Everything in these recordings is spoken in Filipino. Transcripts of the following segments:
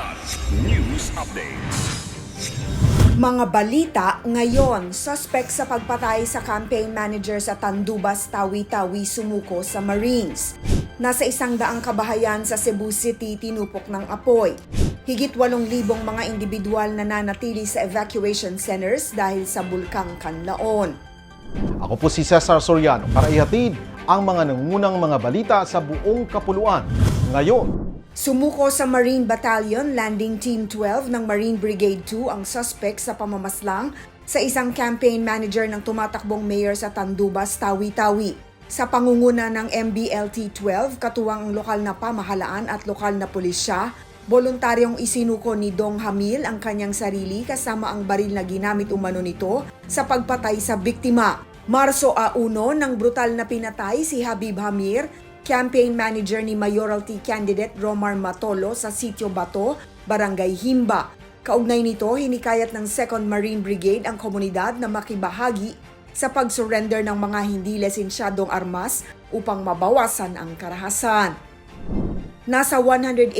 Kidlat News Updates. Mga balita ngayon, suspect sa pagpatay sa campaign manager sa Tandubas, Tawi-Tawi sumuko sa Marines. Nasa isang daang kabahayan sa Cebu City tinupok ng apoy. Higit 8,000 mga individual na nanatili sa evacuation centers dahil sa bulkang Kanlaon. Ako po si Cesar Soriano para ihatid ang mga nangungunang mga balita sa buong kapuluan. Ngayon, Sumuko sa Marine Battalion Landing Team 12 ng Marine Brigade 2 ang suspect sa pamamaslang sa isang campaign manager ng tumatakbong mayor sa Tandubas, Tawi-Tawi. Sa pangunguna ng MBLT-12, katuwang ang lokal na pamahalaan at lokal na pulisya, voluntaryong isinuko ni Dong Hamil ang kanyang sarili kasama ang baril na ginamit umano nito sa pagpatay sa biktima. Marso a 1 nang brutal na pinatay si Habib Hamir, campaign manager ni mayoralty candidate Romar Matolo sa Sitio Bato, Barangay Himba. Kaugnay nito, hinikayat ng 2nd Marine Brigade ang komunidad na makibahagi sa pag-surrender ng mga hindi lesensyadong armas upang mabawasan ang karahasan. Nasa 184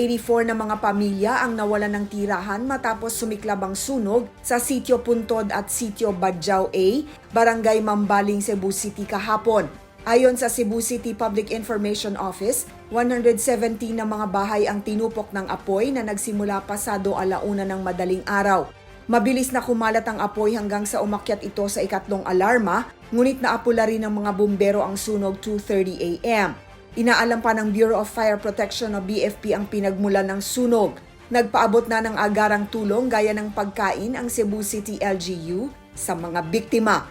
na mga pamilya ang nawalan ng tirahan matapos sumiklab ang sunog sa Sitio Puntod at Sitio Badjao A, Barangay Mambaling, Cebu City kahapon. Ayon sa Cebu City Public Information Office, 170 na mga bahay ang tinupok ng apoy na nagsimula pasado alauna ng madaling araw. Mabilis na kumalat ang apoy hanggang sa umakyat ito sa ikatlong alarma, ngunit naapula rin ng mga bumbero ang sunog 2.30 a.m. Inaalam pa ng Bureau of Fire Protection o BFP ang pinagmulan ng sunog. Nagpaabot na ng agarang tulong gaya ng pagkain ang Cebu City LGU sa mga biktima.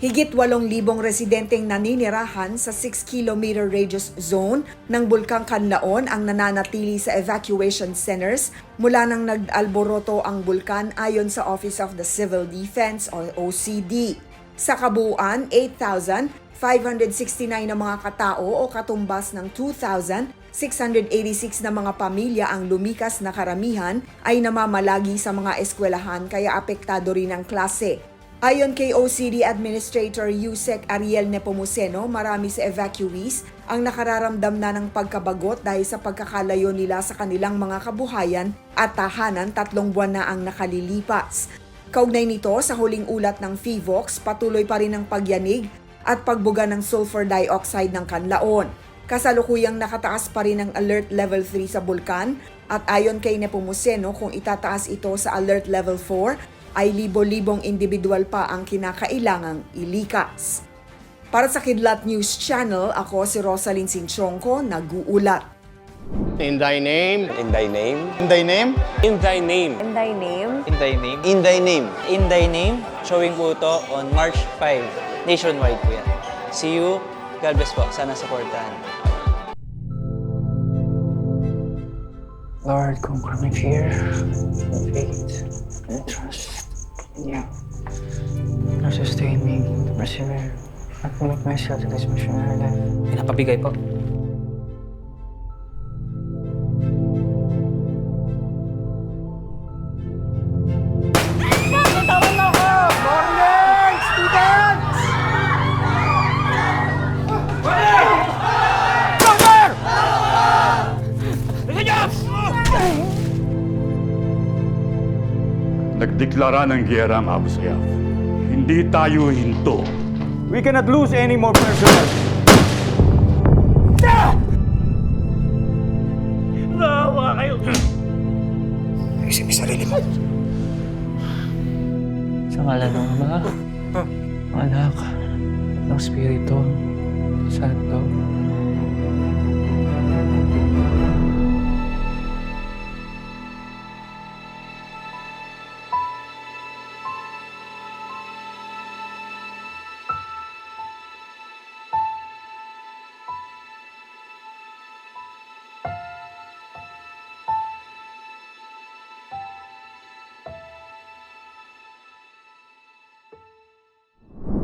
Higit 8,000 residenteng naninirahan sa 6-kilometer radius zone ng Bulkang Kanlaon ang nananatili sa evacuation centers mula nang nag-alboroto ang bulkan ayon sa Office of the Civil Defense o OCD. Sa kabuuan, 8,569 na mga katao o katumbas ng 2,686 na mga pamilya ang lumikas na karamihan ay namamalagi sa mga eskwelahan kaya apektado rin ang klase. Ayon kay OCD Administrator Yusek Ariel Nepomuceno, marami sa evacuees ang nakararamdam na ng pagkabagot dahil sa pagkakalayo nila sa kanilang mga kabuhayan at tahanan tatlong buwan na ang nakalilipas. Kaugnay nito sa huling ulat ng FIVOX, patuloy pa rin ang pagyanig at pagbuga ng sulfur dioxide ng kanlaon. Kasalukuyang nakataas pa rin ang alert level 3 sa bulkan at ayon kay Nepomuceno kung itataas ito sa alert level 4 ay libo-libong individual pa ang kinakailangang ilikas. Para sa Kidlat News Channel, ako si Rosalyn Sinchonko, nag-uulat. In thy name, In thy name, in thy name, in thy name, In thy name, In thy name. in thy name. In thy name. Showing po ito on March 5. Nationwide po yan. See you. God bless po. Sana supportahan. Lord, conquer my fear, faith, and trust in you. Lord, sustain me persevere and commit myself to this missionary life. Pinapabigay po. Nagdeklara ng giyera ang Abu Sayyaf. Hindi tayo hinto. we cannot lose any more personnel. Sa ngalan ng Ama, Anak, ng Espiritu, Santo.